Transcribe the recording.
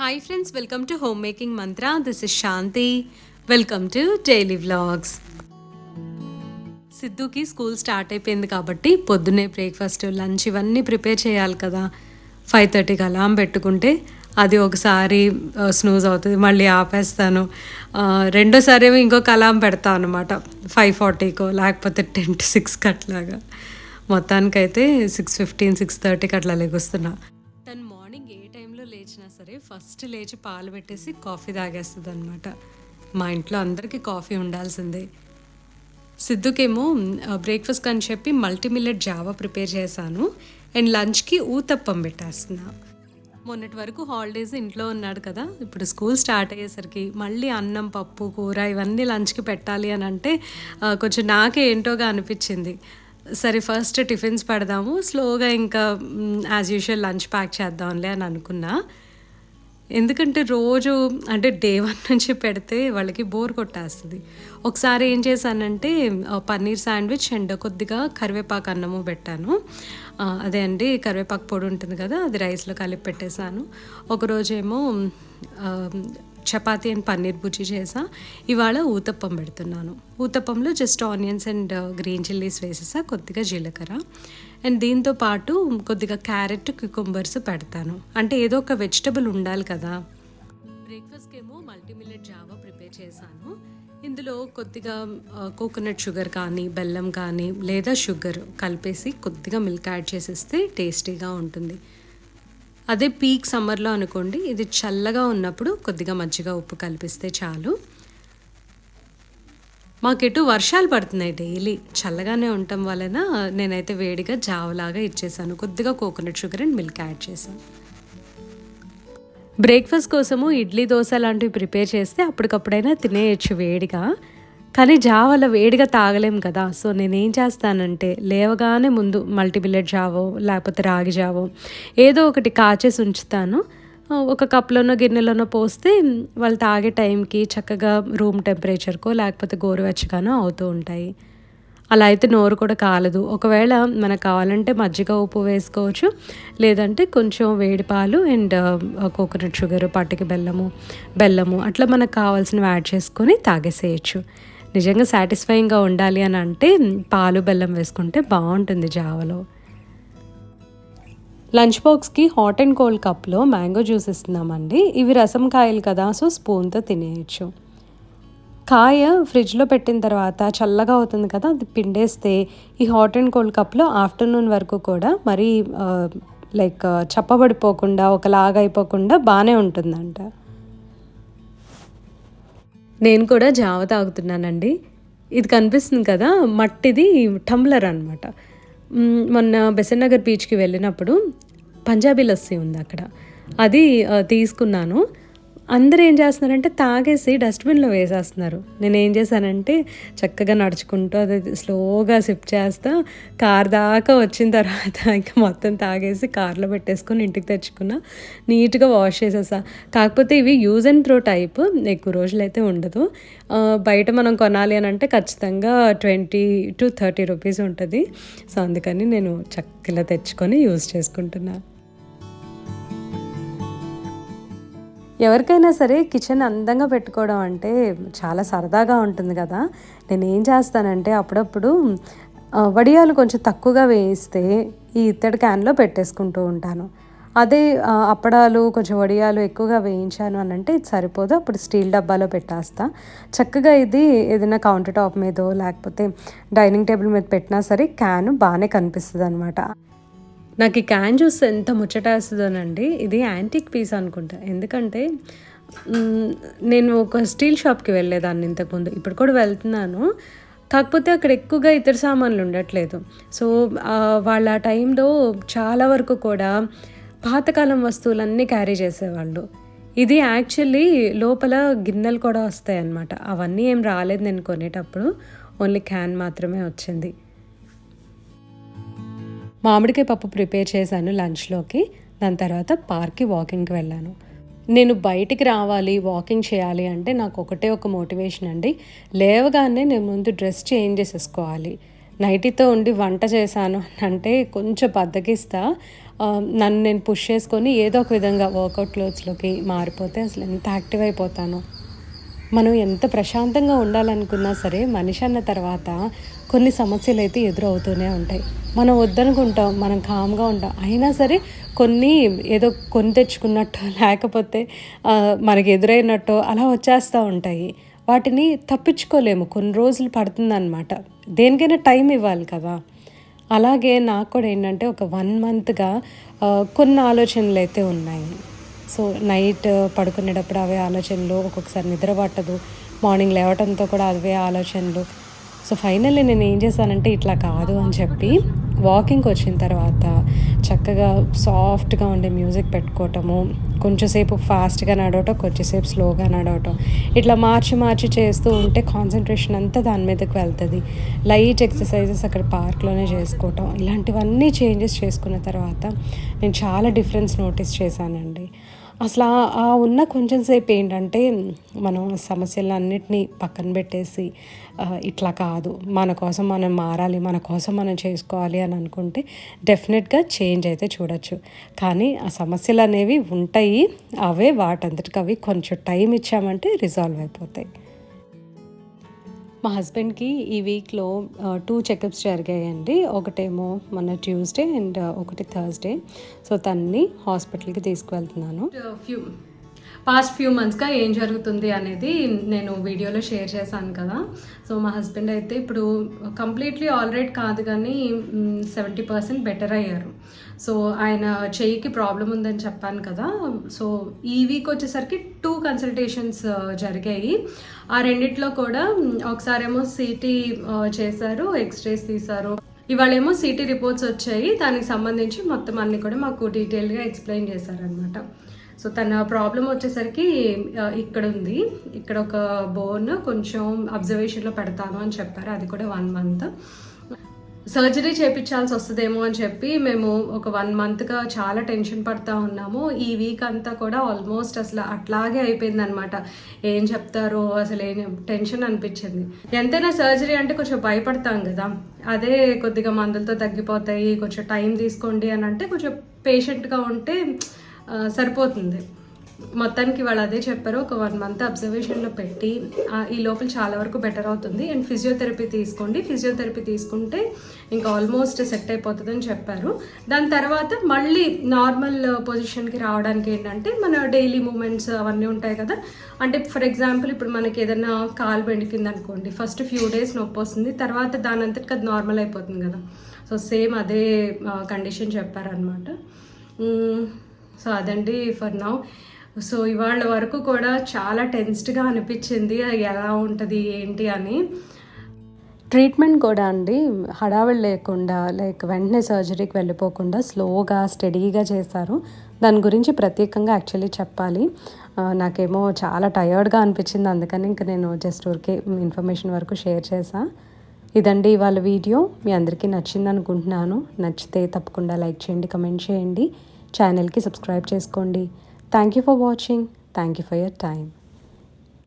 Hi friends welcome to home making Mantra this is Shanti welcome to daily vlogs సిద్ధుకి school start అయిపోయింది కాబట్టి పొద్దున్నే breakfast lunch ఇవన్నీ prepare చేయాలి కదా. Five థర్టీకి అలాం పెట్టుకుంటే అది ఒకసారి స్నూజ్ అవుతుంది. మళ్ళీ ఆపేస్తాను. రెండోసారి ఏమో ఇంకొక అలాం పెడతాను అనమాట ఫైవ్ ఫార్టీకో లేకపోతే టెన్ టు సిక్స్కి అట్లాగా మొత్తానికైతే సిక్స్ ఫిఫ్టీన్ సిక్స్ థర్టీకి అట్లా లెగుస్తున్నా. ఫస్ట్ లేచి పాలు పెట్టేసి కాఫీ తాగేస్తుంది అనమాట మా ఇంట్లో అందరికీ కాఫీ ఉండాల్సిందే. సిద్ధుకేమో బ్రేక్ఫాస్ట్ అని చెప్పి మల్టీమిల్లెట్ జావా ప్రిపేర్ చేశాను. అండ్ లంచ్కి ఊతప్పం పెట్టేస్తున్నా. మొన్నటి వరకు హాలిడేస్ ఇంట్లో ఉన్నాడు కదా ఇప్పుడు స్కూల్ స్టార్ట్ అయ్యేసరికి మళ్ళీ అన్నం పప్పు కూర ఇవన్నీ లంచ్కి పెట్టాలి అని అంటే కొంచెం నాకే ఏంటోగా అనిపించింది. సరే ఫస్ట్ టిఫిన్స్ పెడదాము స్లోగా ఇంకా యాజ్ యూజువల్ లంచ్ ప్యాక్ చేద్దాంలే అని అనుకున్నా. ఎందుకంటే రోజు అంటే డే వన్ నుంచి పెడితే వాళ్ళకి బోర్ కొట్టేస్తుంది. ఒకసారి ఏం చేశానంటే పన్నీర్ శాండ్విచ్ అండ్ కొద్దిగా కరివేపాకు అన్నము పెట్టాను. అదే అండి కరివేపాకు పొడి ఉంటుంది కదా అది రైస్లో కలిపి పెట్టేశాను. ఒకరోజేమో చపాతి చపాతీ అండ్ పన్నీర్ బుజ్జి చేసా. ఇవాళ ఊతప్పం పెడుతున్నాను. ఊతప్పంలో just onions and green chillies వేసేసా కొద్దిగా జీలకర్ర. అండ్ దీంతో పాటు కొద్దిగా క్యారెట్ క్యుకుంబర్స్ పెడతాను. అంటే ఏదో ఒక వెజిటబుల్ ఉండాలి కదా. బ్రేక్ఫాస్ట్కి ఏమో మల్టీమిల్లెట్ జావా ప్రిపేర్ చేశాను. ఇందులో కొద్దిగా కోకోనట్ షుగర్ కానీ బెల్లం కానీ లేదా షుగర్ కలిపేసి కొద్దిగా మిల్క్ యాడ్ చేసేస్తే టేస్టీగా ఉంటుంది. అదే పీక్ సమ్మర్లో అనుకోండి ఇది చల్లగా ఉన్నప్పుడు కొద్దిగా మజ్జిగ ఉప్పు కలిపిస్తే చాలు. మాకెటు వర్షాలు పడుతున్నాయి డైలీ. చల్లగానే ఉండటం వలన నేనైతే వేడిగా జావలాగా ఇచ్చేసాను. కొద్దిగా coconut sugar and milk add చేశాను. బ్రేక్ఫాస్ట్ కోసము ఇడ్లీ దోశ లాంటివి ప్రిపేర్ చేస్తే అప్పటికప్పుడైనా తినేయచ్చు వేడిగా. కానీ జావల వేడిగా తాగలేం కదా. సో నేనేం చేస్తానంటే లేవగానే ముందు మల్టీబిల్లెట్ జావో లేకపోతే రాగి జావో ఏదో ఒకటి కాచేసి ఉంచుతాను. ఒక కప్లోనో గిన్నెలోనో పోస్తే వాళ్ళు తాగే టైంకి చక్కగా రూమ్ టెంపరేచర్కో లేకపోతే గోరువెచ్చగానో అవుతూ ఉంటాయి. అలా అయితే నోరు కూడా కాలదు. ఒకవేళ మనకు కావాలంటే మజ్జిగ ఉప్పు వేసుకోవచ్చు. లేదంటే కొంచెం వేడి పాలు అండ్ కోకోనట్ షుగర్ పట్టుకి బెల్లము బెల్లము అట్లా మనకు కావాల్సినవి యాడ్ చేసుకొని తాగేసేయచ్చు. నిజంగా సాటిస్ఫైయింగ్గా ఉండాలి అని అంటే పాలు బెల్లం వేసుకుంటే బాగుంటుంది జావలో. లంచ్ బాక్స్కి హాట్ అండ్ కోల్డ్ కప్లో మ్యాంగో జ్యూస్ ఇస్తున్నామండి. ఇవి రసం కాయలు కదా సో స్పూన్తో తినేయచ్చు. కాయ ఫ్రిడ్జ్లో పెట్టిన తర్వాత చల్లగా అవుతుంది కదా అది పిండేస్తే ఈ హాట్ అండ్ కోల్డ్ కప్లో ఆఫ్టర్నూన్ వరకు కూడా మరీ లైక్ చప్పబడిపోకుండా ఒకలాగా అయిపోకుండా బాగానే ఉంటుందంట. నేను కూడా జావ తాగుతున్నానండి. ఇది కనిపిస్తుంది కదా మట్టిది టంబ్లర్ అనమాట మొన్న బెసన్ నగర్ బీచ్కి వెళ్ళినప్పుడు పంజాబీ లస్సీ ఉంది అక్కడ. అది తీసుకున్నాను. అందరూ ఏం చేస్తున్నారంటే తాగేసి డస్ట్బిన్లో వేసేస్తున్నారు. నేను ఏం చేశానంటే చక్కగా నడుచుకుంటూ అది స్లోగా సిప్ చేస్తా కార్ దాకా వచ్చిన తర్వాత ఇంకా మొత్తం తాగేసి కార్లో పెట్టేసుకొని ఇంటికి తెచ్చుకున్నా. నీట్గా వాష్ చేసేసా. కాకపోతే ఇవి యూజ్ అండ్ త్రో టైప్ ఎక్కువ రోజులు అయితే ఉండదు బయట మనం కొనాలి అని అంటే ఖచ్చితంగా ట్వంటీ టు థర్టీ రూపీస్ ఉంటుంది. సో అందుకని నేను చక్కగా తెచ్చుకొని యూజ్ చేసుకుంటున్నాను ఎవరికైనా సరే కిచెన్ అందంగా పెట్టుకోవడం అంటే చాలా సరదాగా ఉంటుంది కదా. నేను ఏం చేస్తానంటే అప్పుడప్పుడు వడియాలు కొంచెం తక్కువగా వేయిస్తే ఈ ఇత్తడి క్యాన్లో పెట్టేసుకుంటూ ఉంటాను. అదే అప్పడాలు కొంచెం వడియాలు ఎక్కువగా వేయించాను అని అంటే ఇది సరిపోదు. అప్పుడు స్టీల్ డబ్బాలో పెట్టేస్తా. చక్కగా ఇది ఏదైనా కౌంటర్ టాప్ మీదో లేకపోతే డైనింగ్ టేబుల్ మీద పెట్టినా సరే క్యాన్ బాగానే కనిపిస్తుంది అనమాట నాకు ఈ క్యాన్ జ్యూస్ ఎంత ముచ్చటేస్తుందోనండి ఇది యాంటిక్ పీస్ అనుకుంటా. ఎందుకంటే నేను ఒక స్టీల్ షాప్కి వెళ్ళేదాన్ని ఇంతకుముందు. ఇప్పుడు కూడా వెళ్తున్నాను. కాకపోతే అక్కడ ఎక్కువగా ఇతర సామాన్లు ఉండట్లేదు. సో వాళ్ళ ఆ టైంలో చాలా వరకు కూడా పాతకాలం వస్తువులన్నీ క్యారీ చేసేవాళ్ళు. ఇది యాక్చువల్లీ లోపల గిన్నెలు కూడా వస్తాయి అన్నమాట అవన్నీ ఏం రాలేదు నేను కొనేటప్పుడు. ఓన్లీ క్యాన్ మాత్రమే వచ్చింది. మామిడికాయ పప్పు ప్రిపేర్ చేశాను లంచ్లోకి. దాని తర్వాత పార్క్కి వాకింగ్కి వెళ్ళాను. నేను బయటికి రావాలి వాకింగ్ చేయాలి అంటే నాకు ఒకటే ఒక మోటివేషన్ అండి. లేవగానే నేను ముందు డ్రెస్ చేంజ్ చేసేసుకోవాలి. నైటీతో ఉండి వంట చేశాను అంటే కొంచెం బద్దకిస్తా. నన్ను నేను పుష్ చేసుకొని ఏదో ఒక విధంగా వర్కౌట్ క్లోత్స్లోకి మారిపోతే అసలు ఎంత యాక్టివ్ అయిపోతాను. మనం ఎంత ప్రశాంతంగా ఉండాలనుకున్నా సరే మనిషి అన్న తర్వాత కొన్ని సమస్యలు అయితే ఎదురవుతూనే ఉంటాయి. మనం వద్దనుకుంటాం మనం కామ్గా ఉంటాం. అయినా సరే కొన్ని ఏదో కొని తెచ్చుకున్నట్టు లేకపోతే మనకి ఎదురైనట్టు అలా వచ్చేస్తూ ఉంటాయి. వాటిని తప్పించుకోలేము. కొన్ని రోజులు పడుతుందన్నమాట. దేనికైనా టైం ఇవ్వాలి కదా. అలాగే నాకు కూడా ఏంటంటే ఒక వన్ మంత్గా కొన్ని ఆలోచనలు అయితే ఉన్నాయి. సో నైట్ పడుకునేటప్పుడు అవే ఆలోచనలు ఒక్కొక్కసారి నిద్ర పట్టదు. మార్నింగ్ లేవటంతో కూడా అవే ఆలోచనలు. సో ఫైనల్లీ నేను ఏం చేశానంటే ఇట్లా కాదు అని చెప్పి వాకింగ్కి వచ్చిన తర్వాత చక్కగా సాఫ్ట్గా ఉండే మ్యూజిక్ పెట్టుకోవటము కొంచెంసేపు ఫాస్ట్గా నడవటం కొంచెంసేపు స్లోగా నడవటం. ఇట్లా మార్చి మార్చి చేస్తూ ఉంటే కాన్సన్ట్రేషన్ అంతా దాని మీదకి వెళ్తుంది. లైట్ ఎక్సర్సైజెస్ అక్కడ పార్క్లోనే చేసుకోవటం. ఇలాంటివన్నీ చేంజెస్ చేసుకున్న తర్వాత నేను చాలా డిఫరెన్స్ నోటీస్ చేశానండి. అసలు ఆ- ఉన్న కొంచెం సేపు ఏంటంటే మనం సమస్యలన్నిటినీ పక్కన పెట్టేసి ఇట్లా కాదు. మన కోసం మనం మారాలి మన కోసం మనం చేసుకోవాలి అని అనుకుంటే డెఫినెట్గా చేంజ్ అయితే చూడొచ్చు. కానీ ఆ సమస్యలు అనేవి ఉంటాయి అవే వాటంతటికి అవి కొంచెం టైం ఇచ్చామంటే రిజాల్వ్ అయిపోతాయి. మా హస్బెండ్కి ఈ వీక్లో టూ చెకప్స్ జరిగాయండి. ఒకటేమో మన ట్యూస్డే అండ్ ఒకటి థర్స్డే. సో తన్ని హాస్పిటల్కి తీసుకువెళ్తున్నాను. ఫ్యూ పాస్ట్ ఫ్యూ మంత్స్గా ఏం జరుగుతుంది అనేది నేను వీడియోలో షేర్ చేశాను కదా. సో మా హస్బెండ్ అయితే ఇప్పుడు కంప్లీట్లీ ఆల్రెడీ కాదు కానీ సెవెంటీ పర్సెంట్ బెటర్ అయ్యారు. సో ఆయన చెయ్యికి ప్రాబ్లం ఉందని చెప్పాను కదా. సో ఈ వీక్ వచ్చేసరికి టూ కన్సల్టేషన్స్ uh, జరిగాయి. ఆ రెండిట్లో కూడా ఒకసారేమో సిటీ uh, చేశారు ఎక్స్రేస్ తీశారు. ఇవాళేమో సిటీ రిపోర్ట్స్ వచ్చాయి. దానికి సంబంధించి మొత్తం అన్ని కూడా మాకు డీటెయిల్గా ఎక్స్ప్లెయిన్ చేశారనమాట సో తన ప్రాబ్లం వచ్చేసరికి ఇక్కడ ఉంది. ఇక్కడ ఒక బోన్ కొంచెం అబ్జర్వేషన్లో పెడతాను అని చెప్పారు. అది కూడా వన్ మంత్ సర్జరీ చేయించాల్సి వస్తుందేమో అని చెప్పి మేము ఒక వన్ మంత్గా చాలా టెన్షన్ పడుతూ ఉన్నాము. ఈ వీక్ అంతా కూడా ఆల్మోస్ట్ అసలు అట్లాగే అయిపోయింది అనమాట ఏం చెప్తారో అసలు ఏం టెన్షన్ అనిపించింది. ఎంతైనా సర్జరీ అంటే కొంచెం భయపడతాం కదా. అదే కొద్దిగా మందులతో తగ్గిపోతాయి. కొంచెం టైం తీసుకోండి అని అంటే కొంచెం పేషెంట్గా ఉంటే సరిపోతుంది. మొత్తానికి వాళ్ళు అదే చెప్పారు ఒక వన్ మంత్ అబ్జర్వేషన్లో పెట్టి ఈ లోపల చాలా వరకు బెటర్ అవుతుంది. అండ్ ఫిజియోథెరపీ తీసుకోండి. ఫిజియోథెరపీ తీసుకుంటే ఇంకా ఆల్మోస్ట్ సెట్ అయిపోతుందని చెప్పారు. దాని తర్వాత మళ్ళీ నార్మల్ పొజిషన్కి రావడానికి ఏంటంటే మన డైలీ మూమెంట్స్ అవన్నీ ఉంటాయి కదా. అంటే ఫర్ ఎగ్జాంపుల్ ఇప్పుడు మనకి ఏదైనా కాలు బెండికింది అనుకోండి ఫస్ట్ ఫ్యూ డేస్ నొప్పి వస్తుంది తర్వాత దాని అంతటికి అది నార్మల్ అయిపోతుంది కదా. సో సేమ్ అదే కండిషన్ చెప్పారనమాట సో అదండి ఫర్ నౌ. సో ఇవాళ వరకు కూడా చాలా టెన్స్డ్గా అనిపించింది అది ఎలా ఉంటుంది ఏంటి అని. ట్రీట్మెంట్ కూడా అండి హడావిడి లేకుండా లైక్ వెంటనే సర్జరీకి వెళ్ళిపోకుండా స్లోగా స్టడీగా చేశారు. దాని గురించి ప్రత్యేకంగా యాక్చువల్లీ చెప్పాలి. నాకేమో చాలా టయర్డ్గా అనిపించింది అందుకని ఇంక నేను జస్ట్ ఊరికే ఇన్ఫర్మేషన్ వరకు షేర్ చేసా ఇదండి ఇవాళ వీడియో మీ అందరికీ నచ్చింది అనుకుంటున్నాను నచ్చితే తప్పకుండా లైక్ చేయండి కమెంట్ చేయండి. ఛానల్కి సబ్స్క్రైబ్ చేసుకోండి. Thank you for watching thank you for your time